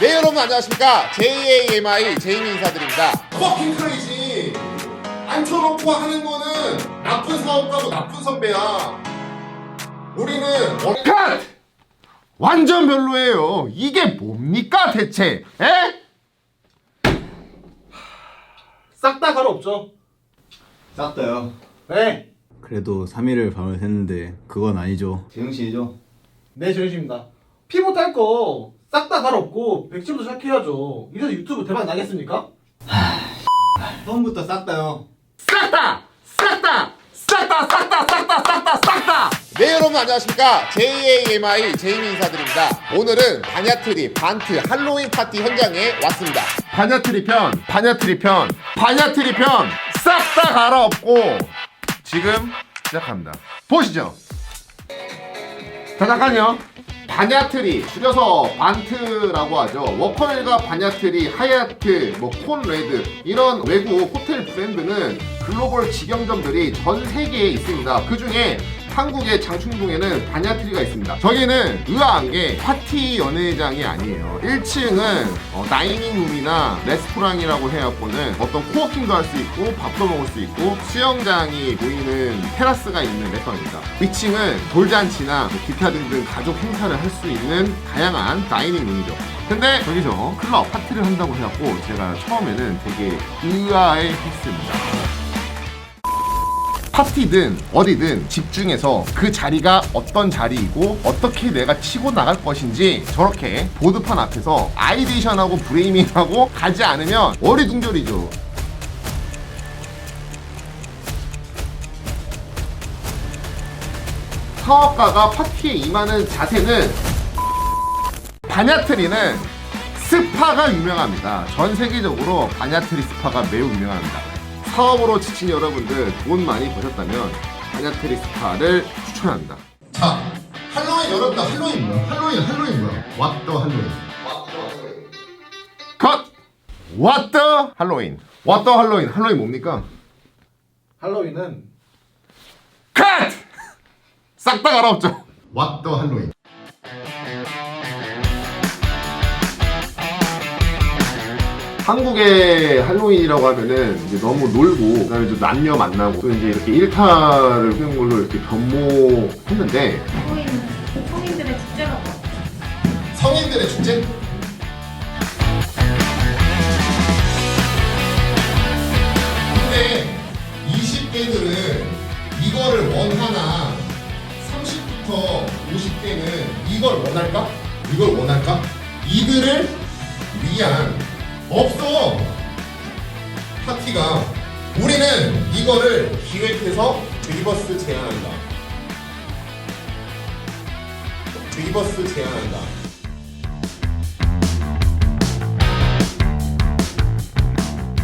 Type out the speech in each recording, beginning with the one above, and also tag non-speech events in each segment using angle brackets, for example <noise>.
네 여러분 안녕하십니까 JAMI 제이미 인사드립니다 퍼킹 크레이지 앉혀놓고 하는 거는 나쁜 사업가고 나쁜 선배야 우리는 어- 컷! 완전 별로예요 이게 뭡니까 대체 에? 싹 다 가로 없죠. 싹 다요. 네. 그래도 3일을 밤을 샜는데 그건 아니죠. 제정신이죠? 네, 정신입니다. 피부 탈거 싹다 없고 백지부터 시작해야죠. 이래서 유튜브 대박 나겠습니까? 처음부터 싹 다요. 싹다! 싹다! 싹다 싹다 싹다 싹다 싹다! 네 여러분 안녕하십니까 JAMI 제이미 인사드립니다 오늘은 바냐트리 반트 할로윈 파티 현장에 왔습니다 바냐트리 편 바냐트리 편 바냐트리 편 싹 다 갈아엎고 지금 시작합니다 보시죠 자 잠깐요 바냐트리 줄여서 반트라고 하죠. 워커힐과 바냐트리 하얏트 뭐 콘레드 이런 외국 호텔 브랜드는 글로벌 직영점들이 전 세계에 있습니다. 그 중에 한국의 장충동에는 바냐트리가 있습니다. 저기는 의아한 게 파티 연회장이 아니에요. 1층은 어, 다이닝룸이나 레스토랑이라고 해갖고는 어떤 코워킹도 할 수 있고 밥도 먹을 수 있고 수영장이 보이는 테라스가 있는 레스토랑입니다. 위층은 돌잔치나 뭐 기타 등등 가족 행사를 할 수 있는 다양한 다이닝룸이죠. 근데 저기서 클럽 파티를 한다고 해갖고 제가 처음에는 되게 의아해 했습니다 파티든 어디든 집중해서 그 자리가 어떤 자리이고 어떻게 내가 치고 나갈 것인지 저렇게 보드판 앞에서 아이디션하고 브레이밍하고 가지 않으면 어리둥절이죠. 사업가가 파티에 임하는 자세는 바냐트리는 스파가 유명합니다. 전 세계적으로 바냐트리 스파가 매우 유명합니다. 사업으로 지친 여러분들 돈 많이 버셨다면 바냐트리 스파를 추천합니다. 자 할로윈 여러분들 할로윈 뭐야 할로윈 할로윈 뭐야 왓더 할로윈 컷! 왓더 할로윈. 왓더 할로윈. 할로윈 뭡니까? 할로윈은 컷! 싹 다 갈아엎죠. 왓더 할로윈 한국의 할로윈이라고 하면은 이제 너무 놀고 그다음에 좀 남녀 만나고 또 이제 이렇게 일타를 피는 걸로 이렇게 변모했는데 할로윈은 성인들의 축제라고. 성인들의 축제? 근데 20대들은 이거를 원하나 30부터 50대는 이걸 원할까? 이걸 원할까? 이들을 위한 없어 파티가 우리는 이거를 기획해서 드리버스 제안한다 드리버스 제안한다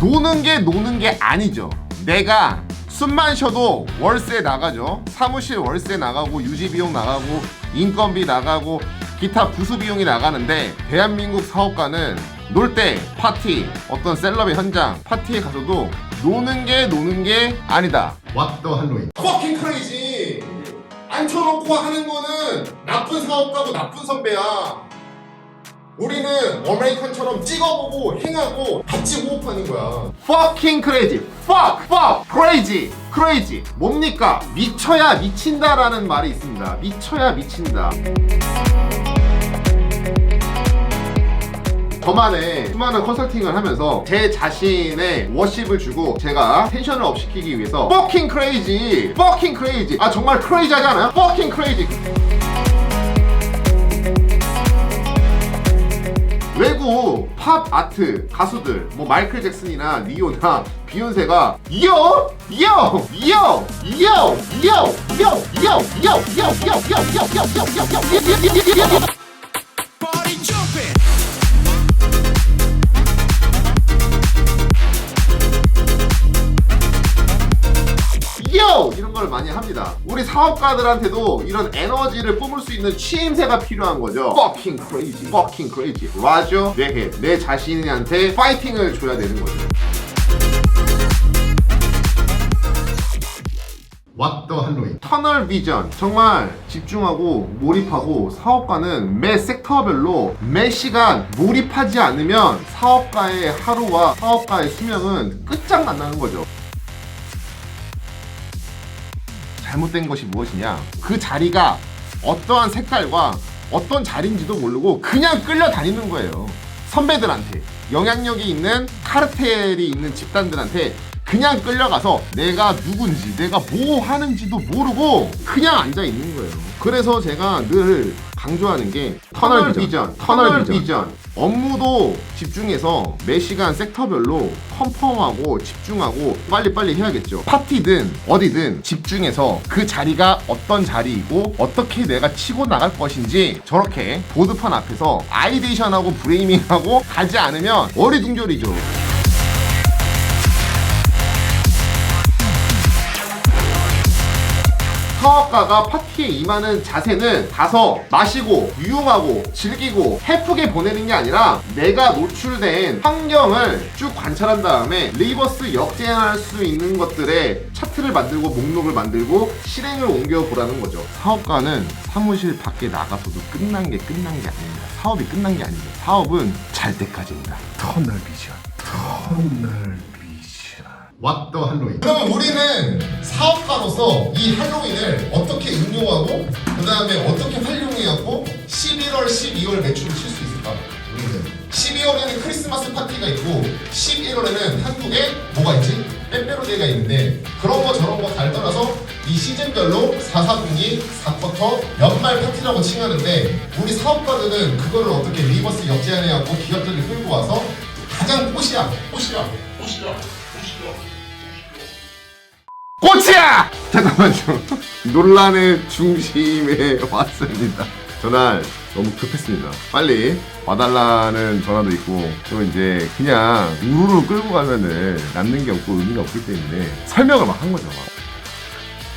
노는 게 노는 게 아니죠. 내가 숨만 쉬어도 월세 나가죠. 사무실 월세 나가고 유지 비용 나가고 인건비 나가고 기타 부수 비용이 나가는데 대한민국 사업가는 놀 때 파티 어떤 셀럽의 현장 파티에 가서도 노는 게 노는 게 아니다. 왓더 할로윈 퍼킹 크레이지 앉혀놓고 하는 거는 나쁜 사업가고 나쁜 선배야 우리는 어메리칸처럼 찍어보고 행하고 같이 호흡하는 거야 fucking crazy, fuck, fuck, crazy, crazy. 뭡니까? 미쳐야 미친다라는 말이 있습니다. 미쳐야 미친다. 저만의 수많은 컨설팅을 하면서 제 자신의 워십을 주고 제가 텐션을 업 시키기 위해서 fucking crazy, fucking crazy. 아 정말 crazy하지 않아요? fucking crazy. 외국 팝 아트 가수들 뭐 마이클 잭슨이나 리오나 비욘세가 요! 요! 요! 요! 요! 요! 요! 요! 요! 요! 사업가들한테도 이런 에너지를 뿜을 수 있는 취임새가 필요한 거죠. fucking crazy, fucking crazy. 라죠? 뇌해. 내 자신한테 파이팅을 줘야 되는 거죠. 왓더 할로윈 터널 비전 정말 집중하고 몰입하고 사업가는 매 섹터별로 매 시간 몰입하지 않으면 사업가의 하루와 사업가의 수명은 끝장난다는 거죠 잘못된 것이 무엇이냐? 그 자리가 어떠한 색깔과 어떤 자리인지도 모르고 그냥 끌려다니는 거예요. 선배들한테. 영향력이 있는 카르텔이 있는 집단들한테 그냥 끌려가서 내가 누군지 내가 뭐 하는지도 모르고 그냥 앉아 있는 거예요. 그래서 제가 늘 강조하는 게 터널 비전. 터널 비전 업무도 집중해서 매 시간 섹터별로 컨펌하고 집중하고 빨리빨리 해야겠죠. 파티든 어디든 집중해서 그 자리가 어떤 자리이고 어떻게 내가 치고 나갈 것인지 저렇게 보드판 앞에서 아이데이션하고 브레이밍하고 가지 않으면 어리둥절이죠. 사업가가 파티에 임하는 자세는 가서 마시고 유용하고 즐기고 해프게 보내는 게 아니라 내가 노출된 환경을 쭉 관찰한 다음에 리버스 역제할 수 있는 것들의 차트를 만들고 목록을 만들고 실행을 옮겨 보라는 거죠. 사업가는 사무실 밖에 나가서도 끝난 게 끝난 게 아닙니다. 사업이 끝난 게 아닙니다. 사업은 잘 때까지입니다. 터널 비전. 터널. 왓더 할로윈. 그러면 우리는 사업가로서 이 할로윈을 어떻게 응용하고 그 다음에 어떻게 활용해갖고 11월, 12월 매출을 칠 수 있을까? 우리는 12월에는 크리스마스 파티가 있고 11월에는 한국에 뭐가 있지? 빼빼로데이가 있는데 그런 거 저런 거 잘 떠나서 이 시즌별로 4사분기, 4쿼터, 연말 파티라고 칭하는데 우리 사업가들은 그거를 어떻게 리버스 역제안해갖고 기업들을 끌고 와서 가장 꽃이야, 꽃이야, 꽃이야. 꽃이야! 잠깐만요. <laughs> 논란의 중심에 <laughs> 왔습니다. 전날 너무 급했습니다. 빨리 와달라는 전화도 있고 또 이제 그냥 우르르 끌고 가면은 남는 게 없고 의미가 없기 때문에 설명을 막 한 거죠. 막.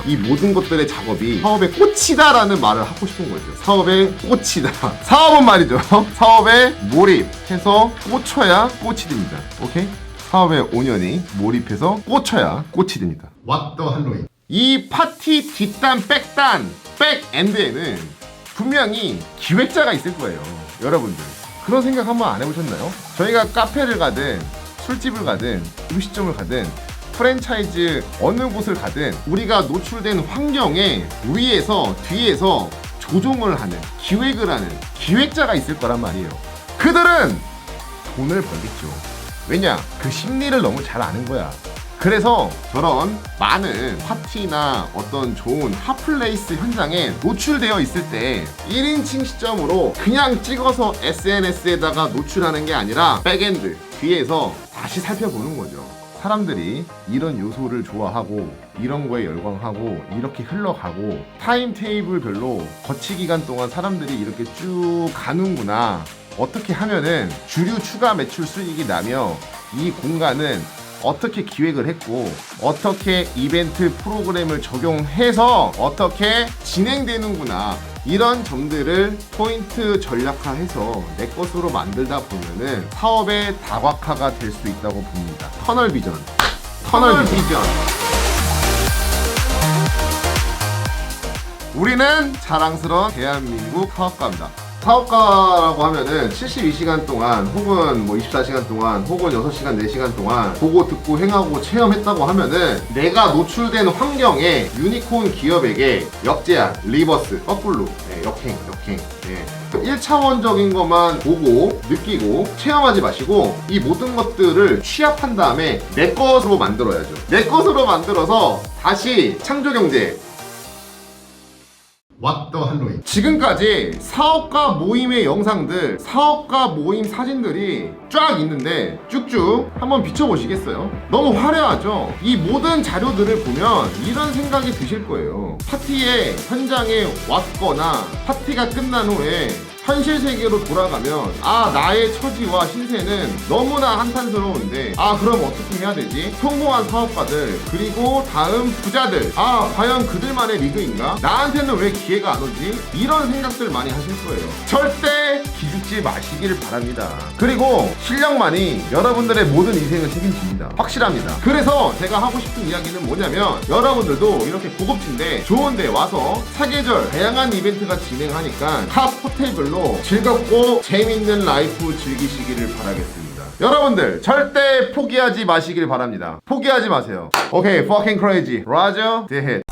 이 모든 것들의 작업이 사업의 꽃이다라는 말을 하고 싶은 거죠. 사업의 꽃이다. 사업은 말이죠. <laughs> 사업에 몰입해서 꽂혀야 꽃이 됩니다. 오케이? 사업에 5년이 몰입해서 꽂혀야 꽃이 됩니다. 왓더 할로윈. 이 파티 뒷단 백단 백엔드에는 분명히 기획자가 있을 거예요. 여러분들. 그런 생각 한번 안 해보셨나요? 저희가 카페를 가든 술집을 가든 음식점을 가든 프랜차이즈 어느 곳을 가든 우리가 노출된 환경에 위에서 뒤에서 조종을 하는 기획을 하는 기획자가 있을 거란 말이에요. 그들은 돈을 벌겠죠. 왜냐? 그 심리를 너무 잘 아는 거야. 그래서 저런 많은 파티나 어떤 좋은 핫플레이스 현장에 노출되어 있을 때 1인칭 시점으로 그냥 찍어서 SNS에다가 노출하는 게 아니라 백엔드 뒤에서 다시 살펴보는 거죠. 사람들이 이런 요소를 좋아하고 이런 거에 열광하고 이렇게 흘러가고 타임 테이블별로 거치 기간 동안 사람들이 이렇게 쭉 가는구나. 어떻게 하면은 주류 추가 매출 수익이 나며 이 공간은 어떻게 기획을 했고 어떻게 이벤트 프로그램을 적용해서 어떻게 진행되는구나 이런 점들을 포인트 전략화해서 내 것으로 만들다 보면은 사업의 다각화가 될 수 있다고 봅니다. 터널 비전. 터널 비전. 우리는 자랑스러운 대한민국 사업가입니다. 사업가라고 하면은 72시간 동안 혹은 뭐 24시간 동안 혹은 6시간 4시간 동안 보고 듣고 행하고 체험했다고 하면은 내가 노출된 환경에 유니콘 기업에게 역제한 리버스 거꾸로 네, 역행 역행 네. 1차원적인 것만 보고 느끼고 체험하지 마시고 이 모든 것들을 취합한 다음에 내 것으로 만들어야죠 내 것으로 만들어서 다시 창조경제 왓더 할로윈 지금까지 사업가 모임의 영상들 사업가 모임 사진들이 쫙 있는데 쭉쭉 한번 비춰보시겠어요? 너무 화려하죠? 이 모든 자료들을 보면 이런 생각이 드실 거예요 파티에 현장에 왔거나 파티가 끝난 후에 현실 세계로 돌아가면 아 나의 처지와 신세는 너무나 한탄스러운데 아 그럼 어떻게 해야 되지? 성공한 사업가들 그리고 다음 부자들 아 과연 그들만의 리그인가? 나한테는 왜 기회가 안 오지? 이런 생각들 많이 하실 거예요. 절대 기죽지 마시길 바랍니다. 그리고 실력만이 여러분들의 모든 인생을 책임집니다. 확실합니다. 그래서 제가 하고 싶은 이야기는 뭐냐면 여러분들도 이렇게 고급진데 좋은데 와서 사계절 다양한 이벤트가 진행하니까 탑 호텔별로 즐겁고 재밌는 라이프 즐기시기를 바라겠습니다. 여러분들 절대 포기하지 마시길 바랍니다. 포기하지 마세요. 오케이, fucking crazy. Roger, the hit.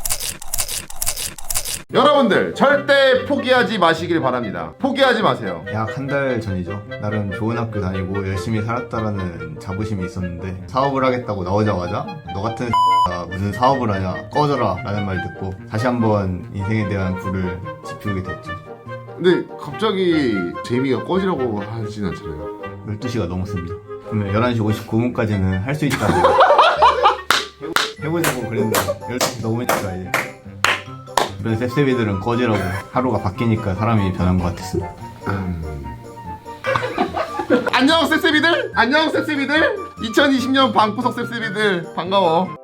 여러분들 절대 포기하지 마시길 바랍니다. 포기하지 마세요. 약 한 달 전이죠. 나름 좋은 학교 다니고 열심히 살았다라는 자부심이 있었는데 사업을 하겠다고 나오자마자 너 같은 가 무슨 사업을 하냐 꺼져라 라는 말 듣고 다시 한번 인생에 대한 불을 지피우게 됐죠. 근데 갑자기 제이미가 꺼지라고 하진 않잖아요. 12시가 넘었습니다. 그러면 11시 59분까지는 할 수 있다고 해보- <laughs> 해보자고 그랬는데 12시 넘으니까 이제 그런 셉셉이들은 꺼지라고 하루가 바뀌니까 사람이 변한 것 같았습니다. <laughs> 안녕 셉셉이들! 안녕 셉셉이들! 2020년 방구석 셉셉이들 반가워.